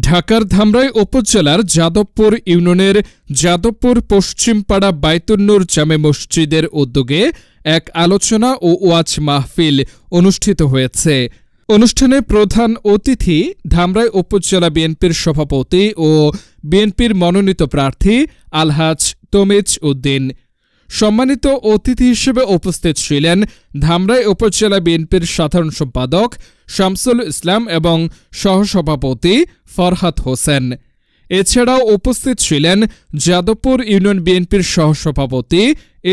ঢাকার ধামরাই উপজেলার যাদবপুর ইউনিয়নের যাদবপুর পশ্চিমপাড়া বাইতুন্নুর জামে মসজিদের উদ্যোগে এক আলোচনা ও ওয়াজ মাহফিল অনুষ্ঠিত হয়েছে। অনুষ্ঠানে প্রধান অতিথি ধামরাই উপজেলা বিএনপির সভাপতি ও বিএনপির মনোনীত প্রার্থী আলহাজ তমিজ উদ্দিন। সম্মানিত অতিথি হিসেবে উপস্থিত ছিলেন ধামরাই উপজেলা বিএনপির সাধারণ সম্পাদক শামসুল ইসলাম এবং সহসভাপতি ফরহাদ হোসেন। এছাড়াও উপস্থিত ছিলেন যাদবপুর ইউনিয়ন বিএনপির সহসভাপতি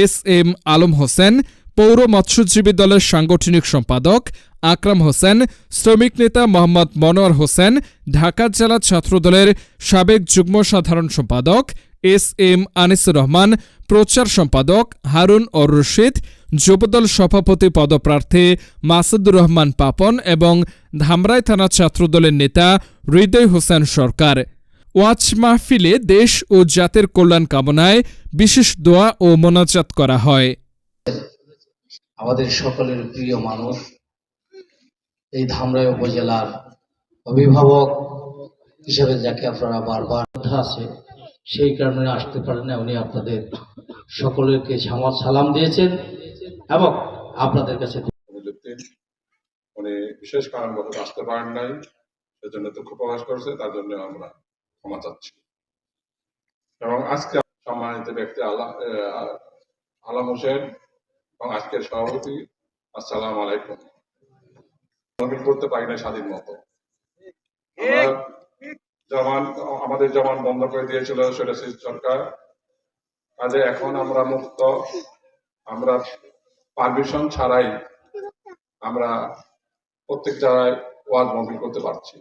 এস এম আলম হোসেন, পৌর মৎস্যজীবী দলের সাংগঠনিক সম্পাদক আকরাম হোসেন, শ্রমিক নেতা মোহাম্মদ মনোয়ার হোসেন, ঢাকা জেলা ছাত্রদলের সাবেক যুগ্ম সাধারণ সম্পাদক এস এম আনিসুর রহমান, প্রচার সম্পাদক হারুন অর রশিদ, যুবদল সভাপতি পদপ্রার্থী মাসুদুর রহমান পাপন এবং ধামরাই থানা ছাত্রদলের নেতা হৃদয় হোসেন সরকার। ওয়াচ মাহফিলে দেশ ও জাতের কল্যাণ কামনায় বিশেষ দোয়া ও মোনাজাত করা হয়। আমাদের সকলের প্রিয় মানুষ, এই ধামরাই উপজেলার অভিভাবক হিসেবে যাকে আপনারা বারবার আছে সেই কারণে আসতে পারেন না উনি আপনাদের সকলকে আমার সালাম দিয়েছেন এবং আপনাদের কাছে উনি বিশেষ কারণবশত আসতে পারেন নাই। সেজন্য দুঃখ প্রকাশ করেছে। তার জন্য আমরা ক্ষমা চাচ্ছি। এবং আজকে সম্মানিত ব্যক্তি আলা আহ, আলাম হোসেন এবং আজকের সভাপতি আসসালাম আলাইকুম। করতে পারি না স্বাধীন মতো। জমান আমাদের জমান বন্ধ করে দিয়েছিল সুরেশ সরকার। কাজে এখন আমরা মুক্ত, আমরা পারমিশন ছাড়াই আমরা প্রত্যেক জায়গায় ওয়াজ মহবিল করতে পারছি।